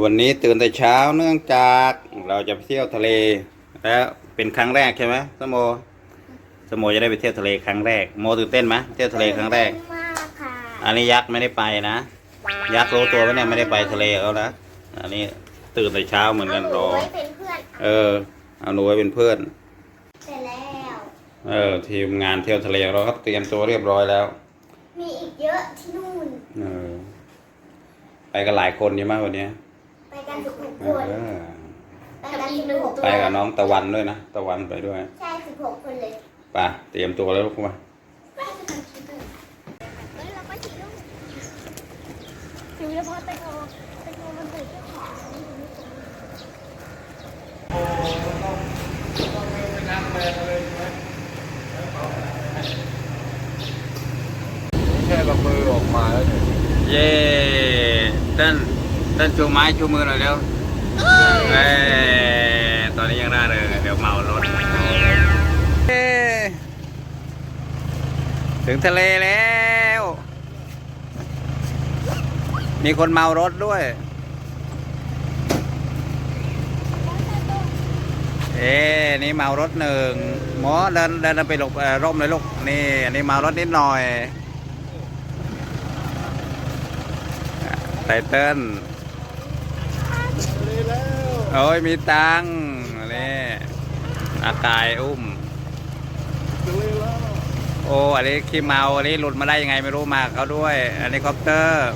วันนี้ตื่นแต่เช้าเนื่องจากเราจะไปเที่ยวทะเล แล้วเป็นครั้งแรกใช่ไหมสมโมสมโมจะได้ไปเที่ยวทะเลครั้งแรกโมตื่นเต้นไหมเที่ยวทะเลครั้งแรกมากค่ะอันนี้ยักษ์ไม่ได้ไปนะยักษ์รู้ตัวไหมเนี่ยไม่ได้ไปทะเลเขานะอันนี้ตื่นแต่เช้าเหมือนกันรอเาหไว้เป็นเพื่อนเออเอาหนูไว้เป็นเพื่อน เสร็จแล้ว เออทีมงานเที่ยวทะเลเราครับเตรียมตัวเรียบร้อยแล้วมีอีกเยอะที่นู่น เออไปกันหลายคนใช่ไหมวันเนี้ย ไปกันสิบหกเอคนอไปกันสิบหกไปกับน้องตะวันด้วยนะ ตะวันไปด้วยใช่สิบหกคนเลยไปเตรียมตัวแล้วลูกมาไปกันคิดเลยเฮ้ยเราไปสีลูกสีเฉพาะตะโกตะโกมันใส่เสื้อขาวแค่กับมือออกมาแล้วเนี่ยเย้เต้นเต้นชูไม้ชูมือหน่อยเร็วเอ้ยตอนนี้ยังน่าเลยเดี๋ยวเมารถเย้ถึงทะเลแล้ว มีคนเมารถด้วย เอ๊ะนี่เมารถหนึ่งหมอเดินเดินไปหลบเอ่อร่มเลยลูก นี่อันนี้เมารถนิดหน่อยไตเติ้ล โอ้ยมีตังค์นี่อากายอุ้ม โอ้อันนี้ขี้เมาอันนี้หลุดมาได้ยังไงไม่รู้มากเขาด้วย อันนี้คอปเตอร์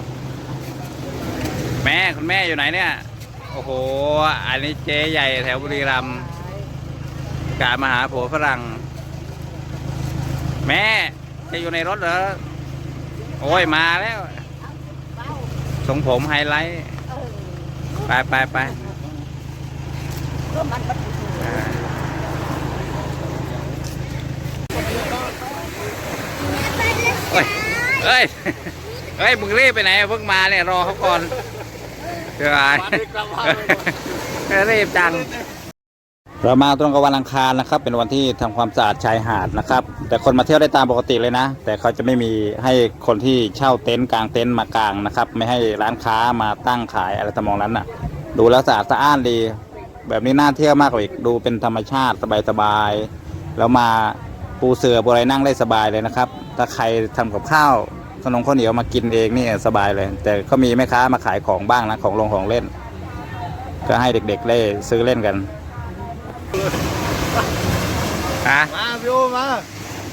แม่คุณแม่อยู่ไหนเนี่ย โอ้โห อันนี้เจ๊ใหญ่แถวบุรีรัมย์กะมาหาผัวฝรั่ง แม่จะอยู่ในรถเหรอ โอ้ยมาแล้วทรงผมไฮไลท์ ไปไปไป อ่าเฮ้ยเฮ้ยเฮ้ยมึงรีบไปไหนเพิ่งมาเนี่ยรอเขาก่อนเดี๋ยวไอ้รีบจังเรามาตรงกับวันอังคารนะครับ เป็นวันที่ทำความสะอาดชายหาดนะครับ แต่คนมาเที่ยวได้ตามปกติเลยนะ แต่เขาจะไม่มีให้คนที่เช่าเต็นท์กลางเต็นท์มากางนะครับ ไม่ให้ร้านค้ามาตั้งขายอะไรทำนองนั้นน่ะ ดูแล้วสะอาดสะอ้านดี แบบนี้น่าเที่ยวมากเลยดูเป็นธรรมชาติสบายๆแล้วมาปูเสือปูอะไรนั่งได้สบายเลยนะครับ ถ้าใครทำกับข้าวขนมข้าวเหนียวมากินเองนี่สบายเลย แต่เขามีแม่ค้ามาขายของบ้างนะของลงของเล่น ก็ให้เด็กๆได้ซื้อเล่นกันฮะมาพี่โอมา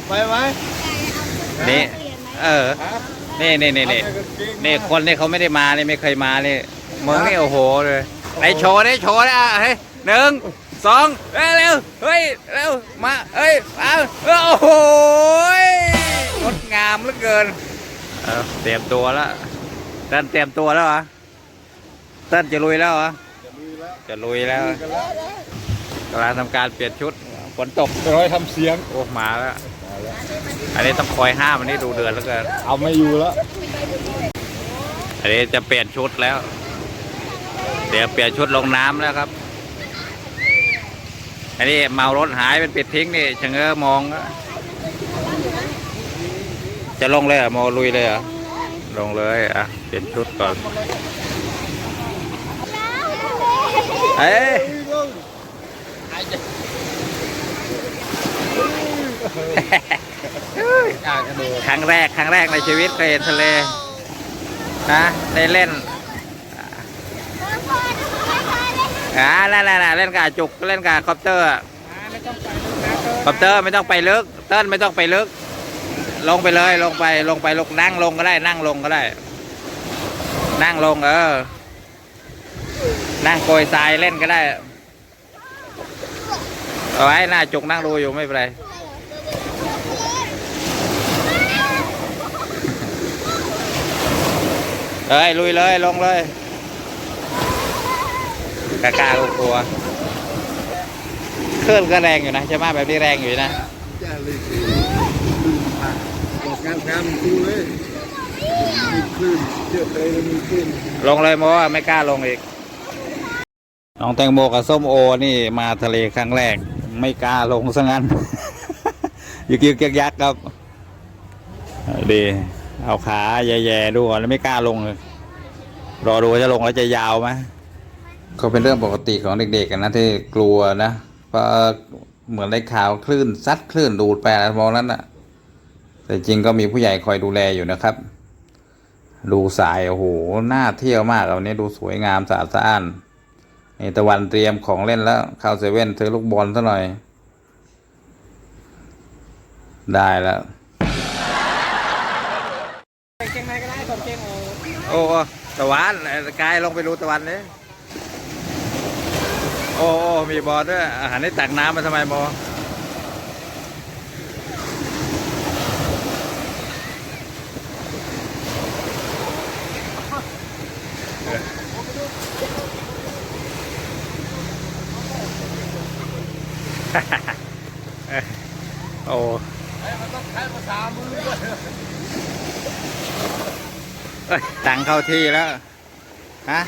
ไปไหมนี่เออนี่นี่นี่นี่นี่คนที่เขาไม่ได้มานี่ไม่เคยมานี่มึงนี่โอ้โหเลย ไอโชว์ได้โชว์ได้อะเฮ้ยหนึ่งสองเร็วเร็วเฮ้ยเร็วมาเฮ้ยเอาโอ้โหงดงามเหลือเกินเออเตรียมตัวแล้วเต้นเตรียมตัวแล้วเหรอเต้นจะลุยแล้วเหรอจะลุยแล้วกำลังทำการเปลี่ยนชุดฝนตกไปร้อยทำเสียงโอ้มาแล้วอันนี้ต้องคอยห้ามอันนี้ดูเดือดแล้วเกินเอาไม่อยู่แล้วอันนี้จะเปลี่ยนชุดแล้ว เดี๋ยวเปลี่ยนชุดลงน้ำแล้วครับ อันนี้เมารถหายเป็นปิดทิ้งนี่ชะเง้อมอง จะลงเลยอะโมลุยเลยอะลงเลยอะเปลี่ยนชุดก่อนเอ้ยครั้งแรกครั้งแรกในชีวิตเคยเห็นทะเลนะได้เล่น อ่านั่นๆๆเล่นกับจุกเล่นกับคอปเตอร์อะคอปเตอร์ไม่ต้องไปลึกเติ้ลไม่ต้องไปลึก ลงไปเลยลงไปลงไปลงนั่งลงก็ได้นั่งลงก็ได้ นั่งลงเออ นั่งโกยทรายเล่นก็ได้เอาไว้หน้าจุกนั่งดูอยู่ไม่เป็นไรเอ้ยลุยเลยลงเลย กล้ากล้ากลัวๆคลื่นก็แรงอยู่นะใช่ไหมแบบนี้แรงอยู่นะแจ้เลยสิบอกงานงานดูเลยมีคลื่นเชื่อเลยมีคลื่นลงเลยเพราะว่าไม่กล้าลงอีก น้องแตงโมกับส้มโอนี่มาทะเลครั้งแรก ไม่กล้าลงซะงั้นยึกยึกยักยักครับดีเอาขาแย่ๆดูก่อนแล้วไม่กล้าลงเลยรอดูว่าจะลงแล้วจะยาวไหม ก็เป็นเรื่องปกติของเด็กๆกันนะที่กลัวนะเพราะเหมือนได้ข่าวคลื่นซัดคลื่นดูดไปอะไรมองนั้นนะแต่จริงก็มีผู้ใหญ่คอยดูแลอยู่นะครับ ดูสายโอ้โหน่าเที่ยวมากอะวันนี้ดูสวยงามสะอาดสะอ้านนี่ตะวันเตรียมของเล่นแล้วเข้าเซเว่นซื้อลูกบอลซะหน่อย ได้แล้วเก่งไหนก็ได้สมเก่งโอ้โอ้ตะวันเอ่อกายลงไปดูตะวันเลย โอ้มีบอลด้วยอาหารได้ตักน้ำมาทำไมบอโอ้มันต้องใช้ภาษามือด้วยเอ้ยตังเข้าที่แล้ว ฮะ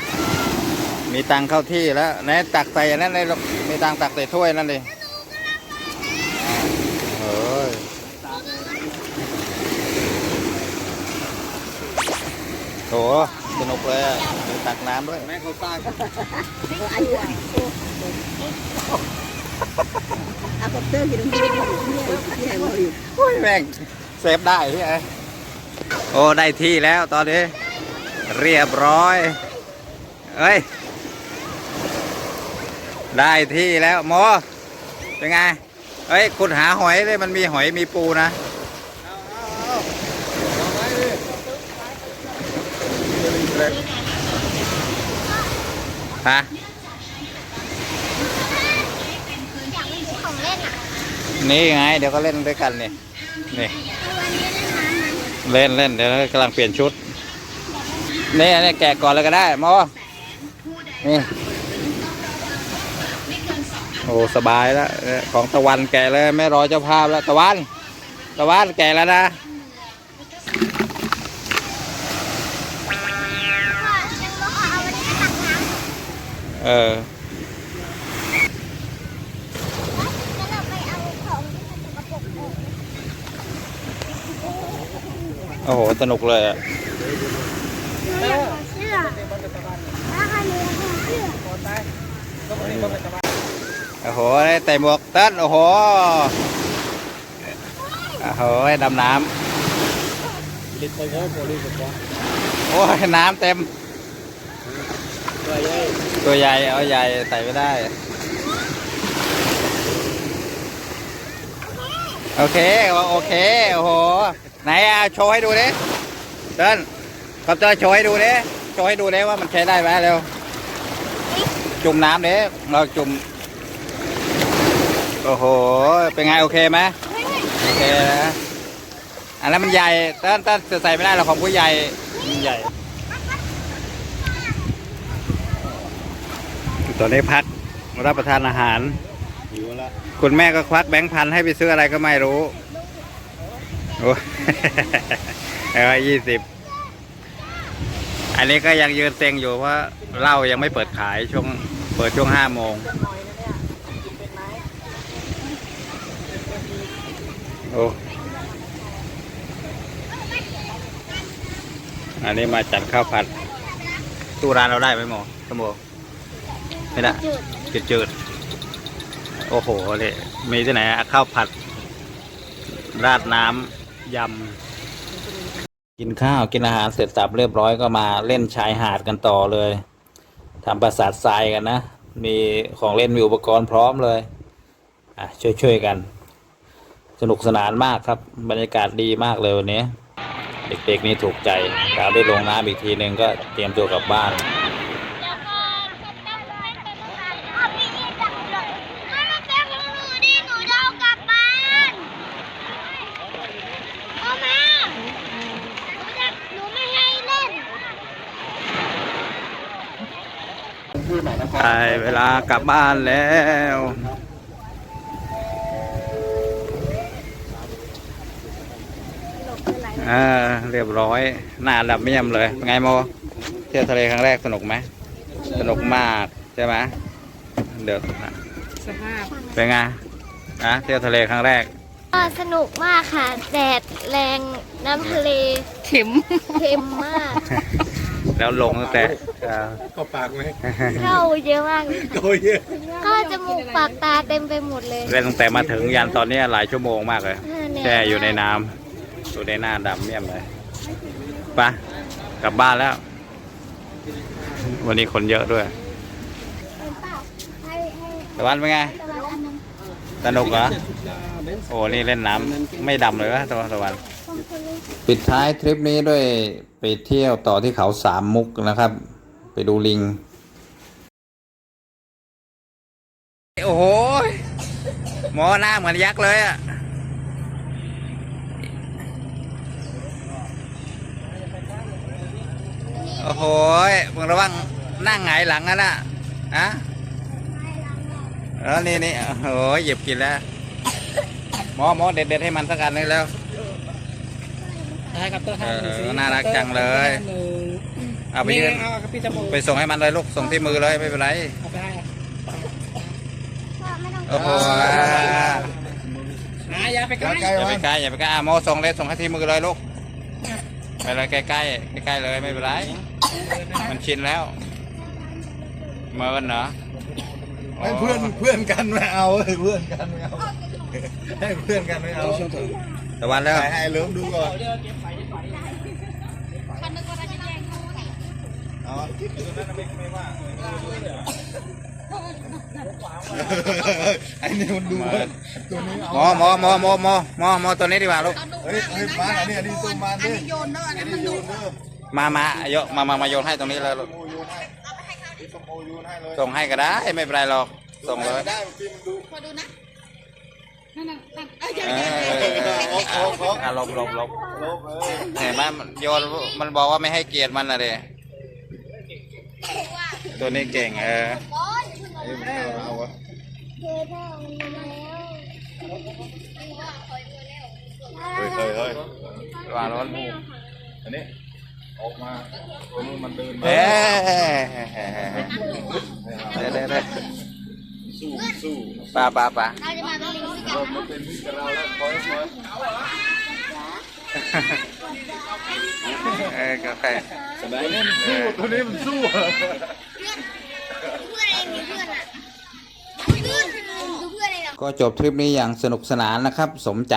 มีตังเข้าที่แล้วไหนตักใส่อันนั่นเลยลูกมีตังตักใส่ถ้วยนั่นเลยเฮ้ยโหสนุกเลยอะมีตักน้ำด้วย แม่เขาสร้างเอาคอปเตอร์กินน้ำพริกอยู่ที่ไหนมาอยู่โอ้ยแม่งเซฟได้พี่ไอโอ้ได้ที่แล้วตอนนี้ เรียบร้อย เอ้ย ได้ที่แล้วโมเป็นไงเอ้ยคุณหาหอยเลยมันมีหอยมีปูนะฮะนี่ไง เดี๋ยวก็เล่นด้วยกันนี่นี่วันนี้เล่นเล่นเล่นเดี๋ยวกำลังเปลี่ยนชุดนี่อันนี้แกะก่อนเลยก็ได้โมนี่ โอ้สบายแล้วของตะวันแกะเลยไม่รอเจ้าภาพแล้ว ตะวัน ตะวันแกะแล้วนะเออโอ้โห สนุกเลยอะเสื้อถ้าใครมีขอเสื้อ โอ้โหได้ใส่หมวกเต้นโอ้โหโอ้โหดำน้ลิตไปแล้วโปรลีกับว่าำโอ้ยน้ำเต็มตัวใหญ่ตัวใหญ่เอาใหญ่ใส่ไม่ได้ โอเคโอเคโอ้โหไหนอะโชว์ให้ดูดิเต้นเขาจะโชว์ให้ดูดิโชว์ให้ดูดิว่ามันใช้ได้ไหมเร็วจุ่มน้ำดิเราจุ่ม โอ้โห เป็นไง โอเคไหมโอเคนะอันนั้นมันใหญ่เต้นเต้นจะใส่ไม่ได้หรอกของผู้ใหญ่มันใหญ่ ตอนนี้พักรับประทานอาหารหิวละคุณแม่ก็ควักแบงค์พันให้ไปซื้ออะไรก็ไม่รู้โอ้เอาไว้ยี่สิบอันนี้ก็ยังยืนเต็งอยู่เพราะเหล้ายังไม่เปิดขายช่วงเปิดช่วงห้าโมง โอ้อันนี้มาจัดข้าวผัด ตู้ร้านเราได้ไหมหมอสมโอไม่ได้จืดจืดจืดๆโอ้โหเลยมีที่ไหนข้าวผัด ราดน้ำยำ กินข้าวกินอาหารเสร็จสับเรียบร้อยก็มาเล่นชายหาดกันต่อเลยทำปราสาททรายกันนะ มีของเล่นมีอุปกรณ์พร้อมเลย อะช่วยๆกัน สนุกสนานมากครับ บรรยากาศดีมากเลยวันนี้ เด็กๆนี่ถูกใจกาวได้ลงน้ำอีกทีหนึ่งก็เตรียมตัวกลับบ้านให้มันเป็นของหนูดิหนูจะเอากลับบ้านเอามาหนูจะหนูไม่ให้เล่นได้เวลากลับบ้านแล้ว อ่าเรียบร้อยหน้าดับเมี่ยมเลยเป็นไงโมเที่ยวทะเลครั้งแรกสนุกไหมสนุกมากใช่ไหมเดี๋ยวสภาพเป็นไงอะเที่ยวทะเลครั้งแรกก็สนุกมากค่ะ แดดแรงน้ำทะเลเข็มเค็มมาก แล้วลงตั้งแต่เอ่อก็ปากไหมเข้าเยอะมากเลยโกยเยอะเข้าจมูกปากตาเต็มไปหมดเลยเล่นตั้งแต่มาถึงยันตอนนี้หลายชั่วโมงมากเลยเเหแช่อยู่ในน้ำ อยู่ในหน้าดำเมี่ยมเลยไปะกลับบ้านแล้ว วันนี้คนเยอะด้วยตะวันเป็นไง สนุกเหรอ โอ้นี่เล่นน้ำไม่ดำเลยวะตะวันตะวัน ปิดท้ายทริปนี้ด้วยไปเที่ยวต่อที่เขาสามมุกนะครับ ไปดูลิง โอ้โห หมอหน้าเหมือนยักษ์เลยอะ โอ้โหมึงระวังนั่งหงายหลังนะน่ะอะเออนี่นี่โอ้โหหยิบกินแล้วหมอหมอเด็ดเด็ดๆให้มันสักอันนึงแล้วได้ครับเตอร์เอห้าอหนึ่งสิน่ารักจังเลยหนึ่งเอาไปยืนเอาครับพี่จมูกไปส่งให้มันเลยลูกส่งที่มือเลยไม่เป็นไรเอาไปให้ครับก็ไม่ต้องโอ้โหอ่าอย่าไปใกล้ใกล้อย่าไหมไปใกล้อย่าไปใกล้อะโมส่งเลยส่งให้ที่มือเลยลูก ไปเลยใกล้ใกล้ใกล้ๆเลยไม่เป็นไร มันชินแล้วเมินเหรอให้เพื่อนเพื่อนกันไม่เอาให้เพื่อนกันไม่เอาให้เพื่อนกันไม่เอาตะวันแล้ว ให้เริ่มดูก่อนเอา ไอ้นี่มันดูตัวนี้หมอหมอหมอหมอหมอหมอหมอตัวนี้ดีกว่าลูกเฮ้ยเฮ้ยมาอันนี้อันนี้ตัวมาดิอันนี้โยนเนอะอันนี้โยนเนอะมามาโยมามามาโยนให้ตรงนี้เลยลูกส่งให้ก็ได้ไม่เป็นไรหรอกส่งเลยได้พี่มันดูเอออะหลบหลบลบลบเห็นไหมโยนมันบอกว่าไม่ให้เกียรติมันนะเดตัวนี้เก่งเออ มาเอ้ยมันเอาเอาวะเทเท่ามันมาแล้วเฮ้ยเฮ้ยเฮ้ยวางรถอันนี้ออกมาตัวนู้นมันเดินมาเอ๊เด้เด้เด้สู้สู้ปลาปลาปลาเราจะมาเป็นลิงด้กันเรามาเป็นมิตรกับเราแล้วคอยคอยเออก็ใครตัวนี้มันสู้ตัวนี้มันสู้ ก็จบทริปนี้อย่างสนุกสนานนะครับ สมใจ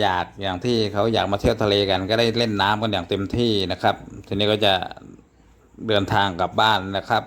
อยากอย่างที่เขาอยากมาเที่ยวทะเลกัน ก็ได้เล่นน้ำกันอย่างเต็มที่นะครับ ทีนี้ก็จะเดินทางกลับบ้านนะครับ